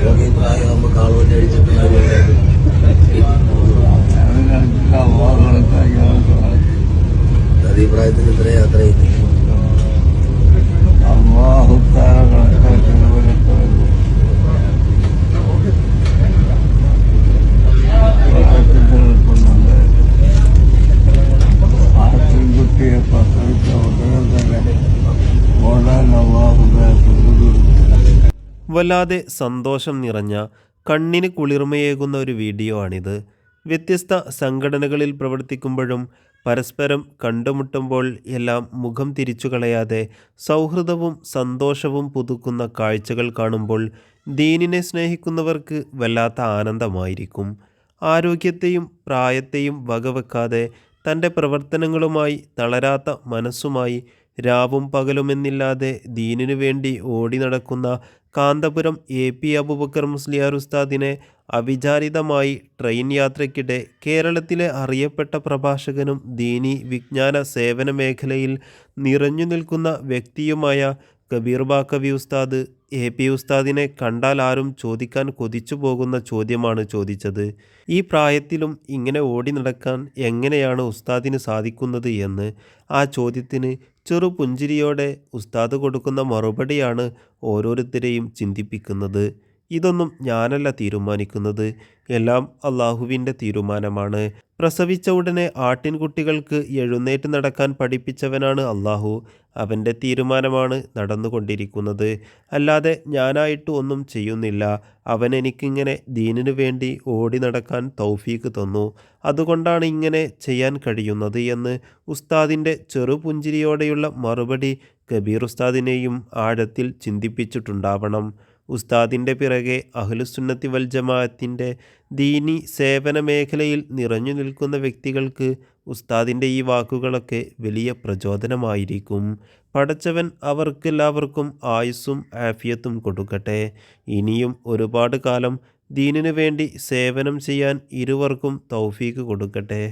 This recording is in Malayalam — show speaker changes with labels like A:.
A: Lagi tayo ang magkawal na ito na wala. Dari Bright to
B: Drea Trade. Allahu Ta'ala Thank you.
C: വല്ലാതെ സന്തോഷം നിറഞ്ഞ കണ്ണിന് കുളിർമയേകുന്ന ഒരു വീഡിയോ ആണിത്. വ്യത്യസ്ത സംഘടനകളിൽ പ്രവർത്തിക്കുമ്പോഴും പരസ്പരം കണ്ടുമുട്ടുമ്പോൾ എല്ലാം മുഖം തിരിച്ചു കളയാതെ സൗഹൃദവും സന്തോഷവും പുതുക്കുന്ന കാഴ്ചകൾ കാണുമ്പോൾ ദീനിനെ സ്നേഹിക്കുന്നവർക്ക് വല്ലാത്ത ആനന്ദമായിരിക്കും. ആരോഗ്യത്തെയും പ്രായത്തെയും വകവെക്കാതെ തന്റെ പ്രവർത്തനങ്ങളുമായി തളരാത്ത മനസ്സുമായി രാവും പകലുമെന്നില്ലാതെ ദീനിനു വേണ്ടി ഓടി നടക്കുന്ന കാന്തപുരം എ പി അബുബക്കർ മുസ്ലിയാർ ഉസ്താദിനെ അവിചാരിതമായി ട്രെയിൻ യാത്രയ്ക്കിടെ കേരളത്തിലെ അറിയപ്പെട്ട പ്രഭാഷകനും ദീനി വിജ്ഞാന സേവന മേഖലയിൽ നിറഞ്ഞു നിൽക്കുന്ന വ്യക്തിയുമായ കബീർ ബാക്കവി ഉസ്താദ് എ പി ഉസ്താദിനെ കണ്ടാൽ ആരും ചോദിക്കാൻ കൊതിച്ചു പോകുന്ന ചോദ്യമാണ് ചോദിച്ചത്. ഈ പ്രായത്തിലും ഇങ്ങനെ ഓടി നടക്കാൻ എങ്ങനെയാണ് ഉസ്താദിന് സാധിക്കുന്നത് എന്ന് ആ ചോദ്യത്തിന് ചെറു പുഞ്ചിരിയോടെ ഉസ്താദ് കൊടുക്കുന്ന മറുപടിയാണ് ഓരോരുത്തരെയും ചിന്തിപ്പിക്കുന്നത്. ഇതൊന്നും ഞാനല്ല തീരുമാനിക്കുന്നത്. എല്ലാം അള്ളാഹുവിന്റെ തീരുമാനമാണ്. പ്രസവിച്ച ഉടനെ ആട്ടിൻകുട്ടികൾക്ക് എഴുന്നേറ്റ് നടക്കാൻ പഠിപ്പിച്ചവനാണ് അള്ളാഹു. അവന്റെ തീരുമാനമാണ് നടന്നുകൊണ്ടിരിക്കുന്നത്. അല്ലാതെ ഞാനായിട്ട് ഒന്നും ചെയ്യുന്നില്ല. അവൻ എനിക്കിങ്ങനെ ദീനിനു വേണ്ടി ഓടി നടക്കാൻ തൗഫീക്ക് തന്നു. അതുകൊണ്ടാണ് ഇങ്ങനെ ചെയ്യാൻ കഴിയുന്നത് എന്ന് ഉസ്താദിന്റെ ചെറുപുഞ്ചിരിയോടെയുള്ള മറുപടി കബീർ ഉസ്താദിനെയും ആഴത്തിൽ ചിന്തിപ്പിച്ചിട്ടുണ്ടാവണം. ഉസ്താദിന്റെ പിറകെ അഹ്ലുസുന്നത്തി വൽ ജമാഅത്തിന്റെ ദീനി സേവന മേഖലയിൽ നിറഞ്ഞു നിൽക്കുന്ന വ്യക്തികൾക്ക് ഉസ്താദിന്റെ ഈ വാക്കുകളൊക്കെ വലിയ പ്രചോദനമായിരിക്കും. പടച്ചവൻ അവർക്കെല്ലാവർക്കും ആയുസ്സും ആഫിയത്തും കൊടുക്കട്ടെ. ഇനിയും ഒരുപാട് കാലം ദീനിനു വേണ്ടി സേവനം ചെയ്യാൻ ഇരുവർക്കും തൗഫീക്ക് കൊടുക്കട്ടെ.